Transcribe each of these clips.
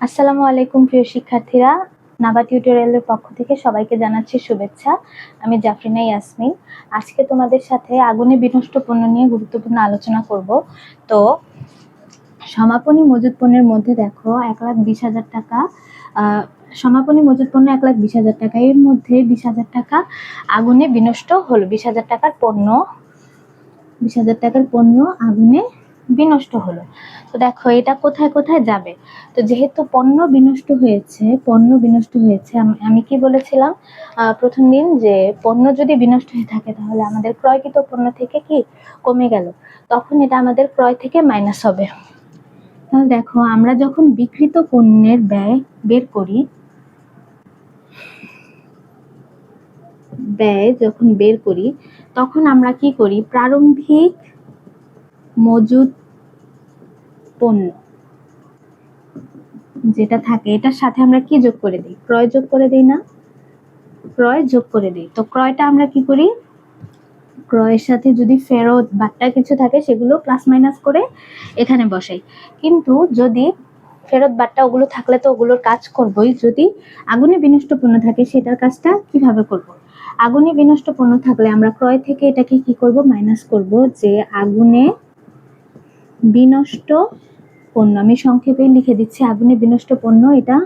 আসসালামু আলাইকুম, প্রিয় শিক্ষার্থীরা। নাবা টিউটোরিয়ালের পক্ষ থেকে সবাইকে জানাচ্ছি শুভেচ্ছা। আমি জাফরিনা ইয়াসমিন। আজকে তোমাদের সাথে আগুনে বিনষ্ট পণ্য নিয়ে গুরুত্বপূর্ণ আলোচনা করব। তো, সমাপনী মজুদ পণ্যের মধ্যে দেখো, এক লাখ বিশ হাজার টাকা সমাপনী মজুদ পণ্য এক লাখ বিশ হাজার টাকা। এর মধ্যে বিশ হাজার টাকা আগুনে বিনষ্ট হলো। বিশ হাজার টাকার পণ্য, বিশ হাজার টাকার পণ্য আগুনে বিনষ্ট হলো। তো দেখো, এটা কোথায় কোথায় যাবে? তো যেহেতু পণ্য বিনষ্ট হয়েছে, পণ্য বিনষ্ট হয়েছে, আমি কি বলেছিলাম? প্রথম দিন যে পণ্য যদি বিনষ্ট হয়ে থাকে, তাহলে আমাদের ক্রয়কৃত পণ্য থেকে কি কমে গেল? তখন এটা আমাদের ক্রয় থেকে মাইনাস হবে। তাহলে দেখো, আমরা যখন বিকৃত পণ্যের ব্যয় বের করি, ব্যয় যখন বের করি, তখন আমরা কি করি? প্রারম্ভিক মজুদ পণ্য যেটা থাকে, এটার সাথে আমরা কি যোগ করে দিই? ক্রয় যোগ করে দিই না? ক্রয় যোগ করে দিই। তো ক্রয়টা আমরা কি করি? ক্রয়ের সাথে যদি ফেরত বাট্টা কিছু থাকে, সেগুলো প্লাস মাইনাস করে এখানে বসাই। কিন্তু যদি ফেরত বাট্টা ওগুলো থাকলে তো ওগুলোর কাজ করবই। যদি আগুনে বিনষ্ট পণ্য থাকে, সেটার কাজটা কীভাবে করব? আগুনে বিনষ্ট পণ্য থাকলে আমরা ক্রয় থেকে এটাকে কি করব? মাইনাস করব যে আগুনে বিনষ্ট পণ্য। আমি সংক্ষেপে লিখে দিচ্ছি, আগুনে বিনষ্ট পণ্য, এটা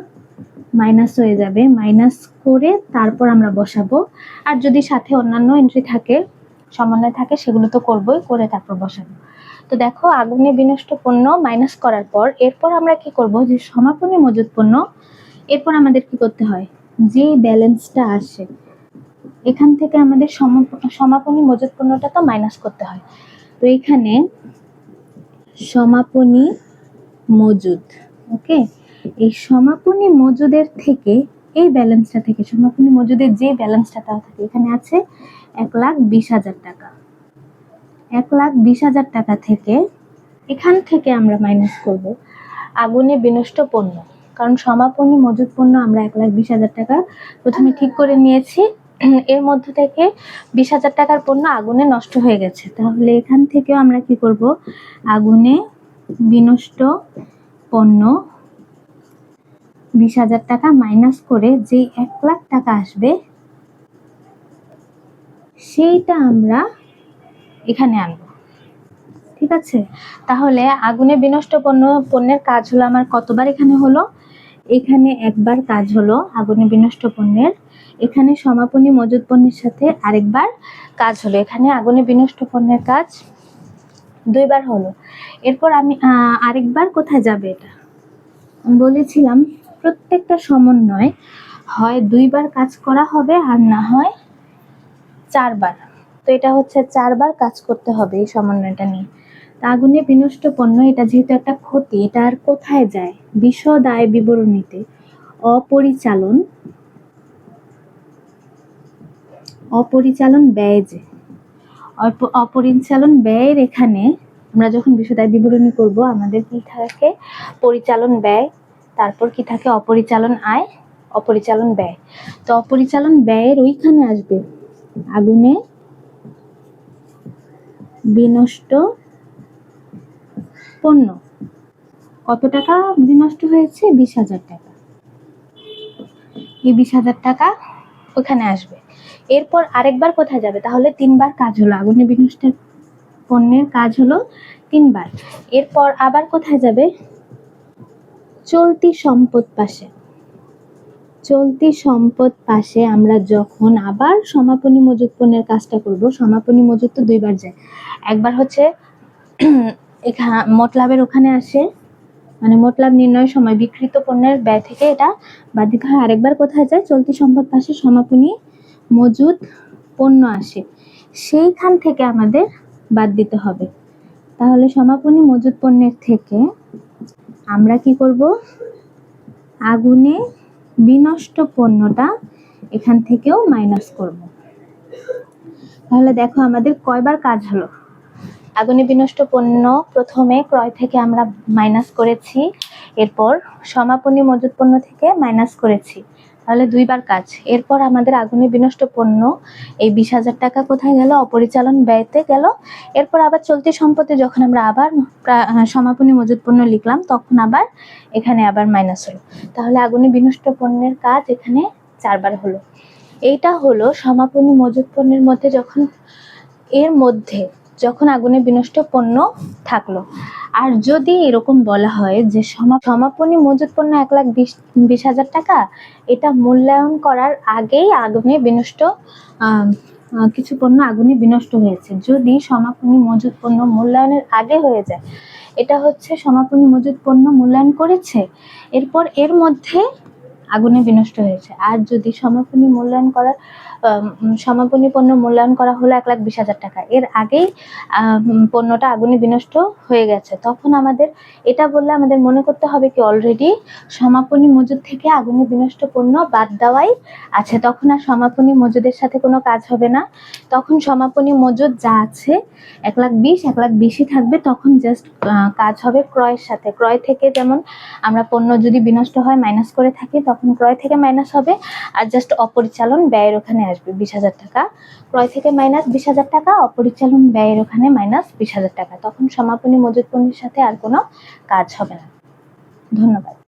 মাইনাস হয়ে যাবে। মাইনাস করে তারপর আমরা বসাবো। আর যদি সাথে অন্যান্য এন্ট্রি থাকে, সমন্বয় থাকে, সেগুলো তো করবোই, করে তারপর বসাবো। তো দেখো, আগুনে বিনষ্ট পণ্য মাইনাস করার পর, এরপর আমরা কি করব? যে সমাপনী মজুদ পণ্য, এরপর আমাদের কি করতে হয়? যে ব্যালেন্সটা আসে, এখান থেকে আমাদের সমাপ- সমাপনী মজুদ পণ্যটা তো মাইনাস করতে হয়। তো এখানে সমাপনী মজুদ, ওকে? এই সমাপনী মজুদের থেকে, এই ব্যালেন্সটা থেকে, সমাপনী মজুদের যে ব্যালেন্সটা দেওয়া থাকে এখানে আছে এক লাখ বিশ হাজার টাকা। এক লাখ বিশ হাজার টাকা থেকে এখান থেকে আমরা মাইনাস করব আগুনে বিনষ্ট পণ্য। কারণ সমাপনী মজুদ পণ্য আমরা এক লাখ বিশ হাজার টাকা প্রথমে ঠিক করে নিয়েছি। এর মধ্য থেকে বিশ হাজার টাকার পণ্য আগুনে নষ্ট হয়ে গেছে। তাহলে এখান থেকেও আমরা কি করব? আগুনে বিনষ্ট পণ্য বিশ হাজার টাকা মাইনাস করে যে এক লাখ টাকা আসবে, সেইটা আমরা এখানে আনব। ঠিক আছে? তাহলে আগুনে বিনষ্ট পণ্য, পণ্যের কাজ হলো আমার কতবার এখানে হলো? এখানে একবার কাজ হলো আগুনে বিনষ্ট পণ্যের। এখানে সমাপনী মজুদ পণ্যের সাথে আরেকবার কাজ হলো। এখানে আগুনে বিনষ্ট পণ্যের কাজ দুইবার হলো। এরপর আমি আরেকবার কোথায় যাবে এটা? বলেছিলাম, প্রত্যেকটা সমন্বয় হয় দুইবার কাজ করা হবে আর না হয় চারবার। তো এটা হচ্ছে চারবার কাজ করতে হবে এই সমন্বয়টা নিয়ে। আগুনে বিনষ্ট পণ্য, এটা যেহেতু একটা ক্ষতি, এটা আর কোথায় যায়? বিশদ আয় বিবরণীতে। অপরিচালন অপরিচালন ব্যয় যে। অপ- অপরিচালন ব্যয়ের এখানে আমরা যখন বিশদায় বিবরণী করব, আমাদের কি থাকে? পরিচালন ব্যয়, তারপর কি থাকে? অপরিচালন আয়, অপরিচালন ব্যয়। তো অপরিচালন ব্যয়ের ওইখানে আসবে আগুনে বিনষ্ট পণ্য। কত টাকা বিনষ্ট হয়েছে? বিশ হাজার টাকা। এই বিশ হাজার টাকা ওখানে আসবে। এরপর আরেকবার কোথায় যাবে? তাহলে তিনবার কাজ হলো। আগুনে বিনষ্টের পণ্যের কাজ হলো তিনবার। এরপর আবার কোথায় যাবে? চলতি সম্পদ পাশে। চলতি সম্পদ পাশে আমরা যখন আবার সমাপনী মজুত পণ্যের কাজটা করব, সমাপনী মজুত তো দুইবার যায়। একবার হচ্ছে এখানে মোট লাভের ওখানে আসে। মানে মোট লাভ নির্ণয়ের সময়, বিকৃত পণ্যের ব্যয় থেকে এটা বাদ দিতে হয়। আরেকবার কোথায় যায়? চলতি সম্পদ পাশে সমাপনী মজুদ পণ্য আসে। সেইখান থেকে আমাদের বাদ দিতে হবে। তাহলে সমাপনী মজুদ পণ্যের থেকে আমরা কি করব? আগুনে বিনষ্ট পণ্যটা এখান থেকেও মাইনাস করব। তাহলে দেখো আমাদের কয়বার কাজ হলো? আগুনে বিনষ্ট পণ্য প্রথমে ক্রয় থেকে আমরা মাইনাস করেছি, এরপর সমাপনী মজুদ পণ্য থেকে মাইনাস করেছি। তাহলে দুইবার কাজ। এরপর আমাদের আগুনে বিনষ্ট পণ্য, এই বিশ হাজার টাকা কোথায় গেল? অপরিচালন ব্যয়তে গেল। এরপর আবার চলতি সম্পত্তি যখন আমরা আবার সমাপনী মজুত পণ্য লিখলাম, তখন আবার এখানে আবার মাইনাস হলো। তাহলে আগুনে বিনষ্ট পণ্যের কাজ এখানে চারবার হলো। এইটা হলো সমাপনী মজুত পণ্যের মধ্যে যখন, এর মধ্যে যখন আগুনে বিনষ্ট পণ্য থাকল। আর যদি এরকম বলা হয় যে সমা- সমাপনী মজুত পণ্য এক লাখ বিশ বিশ হাজার টাকা, এটা মূল্যায়ন করার আগেই আগুনে বিনষ্ট কিছু পণ্য আগুনে বিনষ্ট হয়েছে। যদি সমাপনী মজুত পণ্য মূল্যায়নের আগে হয়ে যায়, এটা হচ্ছে সমাপনী মজুত পণ্য মূল্যায়ন করেছে, এরপর এর মধ্যে আগুনে বিনষ্ট হয়েছে। আর যদি সমাপনী মূল্যায়ন করার সমাপনী পণ্য মূল্যায়ন করা হলো এক লাখ বিশ হাজার টাকা। এর আগেই পণ্যটা আগুনে বিনষ্ট হয়ে গেছে। তখন আমাদের এটা বললে আমাদের মনে করতে হবে কি অলরেডি সমাপনী মজুদ থেকে আগুনে বিনষ্ট পণ্য বাদ দেওয়াই আছে। তখন আর সমাপনী মজুদের সাথে কোনো কাজ হবে না। তখন সমাপনী মজুদ যা আছে, এক লাখ বিশ, এক লাখ বিশই থাকবে। তখন জাস্ট কাজ হবে ক্রয়ের সাথে। ক্রয় থেকে যেমন আমরা পণ্য যদি বিনষ্ট হয় মাইনাস করে থাকি, তখন ক্রয় থেকে মাইনাস হবে। আর জাস্ট অপরিচালন ব্যয়ের ওখানে আসবে বিশ হাজার টাকা। ক্রয় থেকে মাইনাস বিশ হাজার টাকা, অপরিচালন ব্যয়ের ওখানে মাইনাস বিশ হাজার টাকা। তখন সমাপনী মজুদ পণ্যের সাথে আর কোনো কাজ হবে না। ধন্যবাদ।